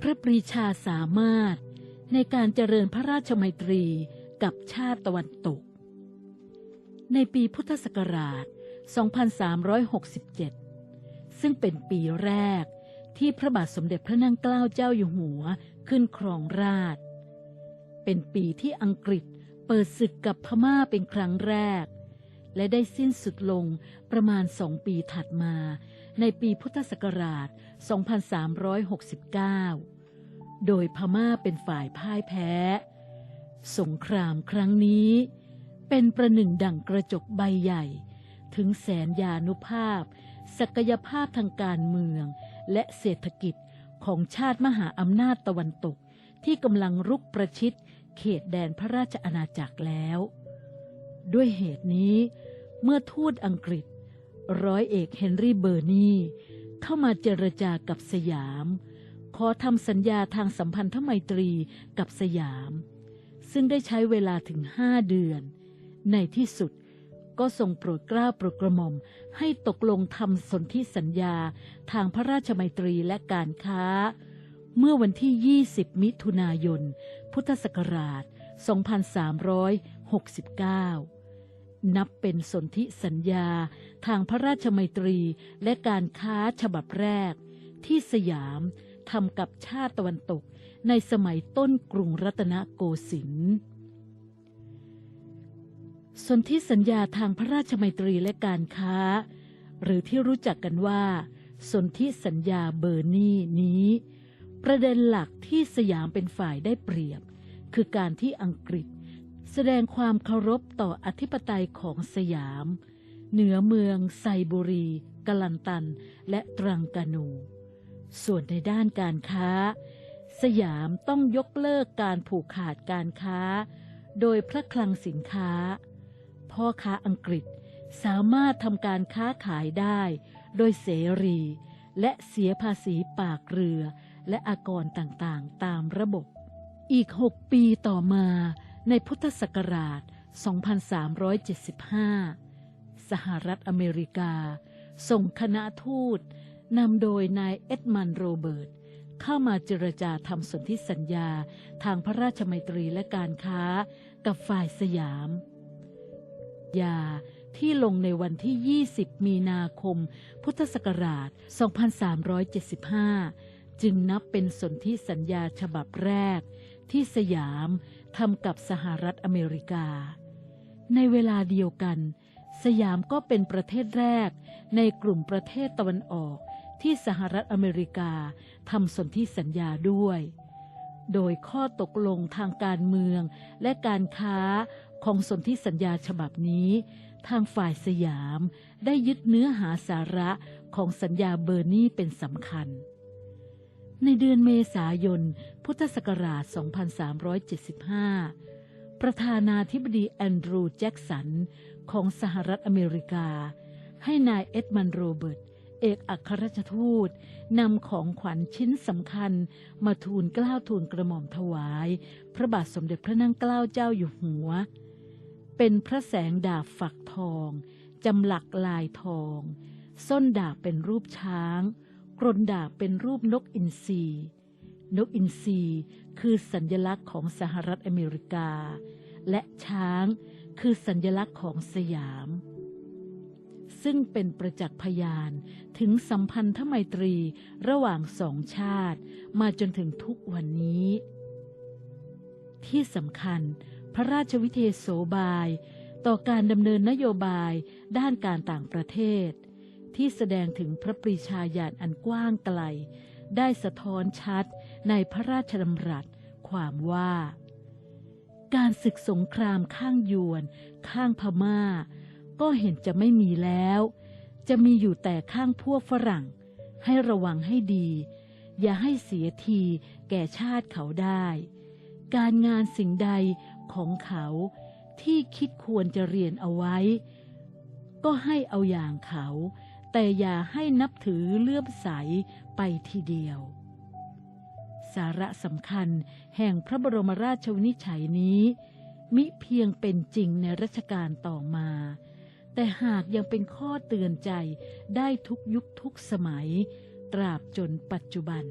พระปรีชาสามารถในการเจริญพระราชมัยตรีกับชาติตะวันตก ในปีพุทธศักราช 2367 ซึ่งเป็นปีแรกที่พระบาทสมเด็จพระนั่งเกล้าเจ้าอยู่หัวขึ้นครองราช เป็นปีที่อังกฤษเปิดศึกกับพม่าเป็นครั้งแรก และได้สิ้นสุดลงประมาณสองปีถัดมา ในปีพุทธศักราช 2369 โดยพม่าเป็นฝ่ายพ่ายแพ้ สงครามครั้งนี้ เป็นประหนึ่งดั่งกระจกใบใหญ่ ถึงแสนยานุภาพ ศักยภาพทางการเมือง และเศรษฐกิจของชาติมหาอำนาจตะวันตก ที่กำลังรุกประชิดเขตแดนพระราชอาณาจักรแล้ว ด้วยเหตุนี้ เมื่อทูตอังกฤษ ร้อยเอกเฮนรี่เบอร์นีเข้ามาเจรจากับสยาม อทำสัญญาทางสัมพันธไมตรีกับสยาม ซึ่งได้ใช้เวลาถึงห้าเดือน ในที่สุดก็ทรงโปรดกล้าโปรดกระหม่อมให้ตกลงทำสนธิสัญญาทางพระราชมัยตรีและการค้า เมื่อวันที่ 20 มิถุนายน พุทธศักราช 2369 นับเป็นสนธิสัญญาทางพระราชมัยตรีและการค้าฉบับแรกที่สยาม ทำกับชาติตะวันตกในสมัยต้นกรุงรัตนโกสินทร์สนธิสัญญาทางพระราชมัยตรีและการค้า หรือที่รู้จักกันว่า สนธิสัญญาเบอร์นี่นี้ ประเด็นหลักที่สยามเป็นฝ่ายได้เปรียบ คือการที่อังกฤษ แสดงความเคารพต่ออธิปไตยของสยาม เหนือเมืองไซบุรี กลันตัน และตรังกานู ส่วนในด้านการค้า สยามต้องยกเลิกการผูกขาดการค้า โดยพระคลังสินค้า พ่อค้าอังกฤษสามารถทำการค้าขายได้ โดยเสรี และเสียภาษีปากเรือ และอากรต่างๆ ตามระบบ อีก 6 ปีต่อมาในพุทธศักราช 2375 สหรัฐอเมริกา ส่งคณะทูต นำโดยนายเอ็ดมันโรเบิร์ตเข้ามาเจรจาทำสนธิสัญญาทางพระราชมัยตรีและการค้ากับฝ่ายสยาม ยาที่ลงในวันที่ 20 มีนาคม พุทธศักราช 2375 จึงนับเป็นสนธิสัญญาฉบับแรก ที่สยามทำกับสหรัฐอเมริกา ในเวลาเดียวกัน สยามก็เป็นประเทศแรกในกลุ่มประเทศตะวันออก ที่สหรัฐอเมริกาทำสนธิสัญญาด้วย โดยข้อตกลงทางการเมืองและการค้าของสนธิสัญญาฉบับนี้ ทางฝ่ายสยามได้ยึดเนื้อหาสาระของสัญญาเบอร์นี่เป็นสำคัญ ในเดือนเมษายน พุทธศักราช 2375 ประธานาธิบดีแอนดรูว์แจ็กสันของสหรัฐอเมริกา ให้นายเอ็ดมันโรเบิร์ต เอกอัครราชทูตนำของขวัญชิ้นสำคัญ มาทูลเกล้าทูลกระหม่อมถวาย พระบาทสมเด็จพระนั่งเกล้าเจ้าอยู่หัว เป็นพระแสงดาบฝักทองจำหลักลายทอง ส้นดาบเป็นรูปช้าง กรนดาบเป็นรูปนกอินทรีนกอินทรีคือสัญญลักษณ์ของสหรัฐอเมริกา และช้างคือสัญญลักษณ์ของสยาม ซึ่งเป็นประจักษ์พยานถึงสัมพันธไมตรีระหว่างสองชาติ มาจนถึงทุกวันนี้ ที่สำคัญพระราชวิเทศโสบาย ต่อการดำเนินนโยบายด้านการต่างประเทศ ที่แสดงถึงพระปรีชาญาณอันกว้างไกล ได้สะท้อนชัดในพระราชดำรัสความว่า การศึกสงครามข้างยวน ข้างพมา่า ก็เห็นจะไม่มีแล้ว จะมีอยู่แต่ข้างพวกฝรั่ง ให้ระวังให้ดี อย่าให้เสียทีแก่ชาติเขาได้ การงานสิ่งใดของเขาที่คิดควรจะเรียนเอาไว้ ก็ให้เอาอย่างเขา แต่อย่าให้นับถือเลื่อมใสไปทีเดียว สาระสำคัญแห่งพระบรมราชวินิจฉัยนี้ มิเพียงเป็นจริงในรัชกาลต่อมา แต่หากยังเป็นข้อเตือนใจได้ทุกยุคทุกสมัย ตราบจนปัจจุบัน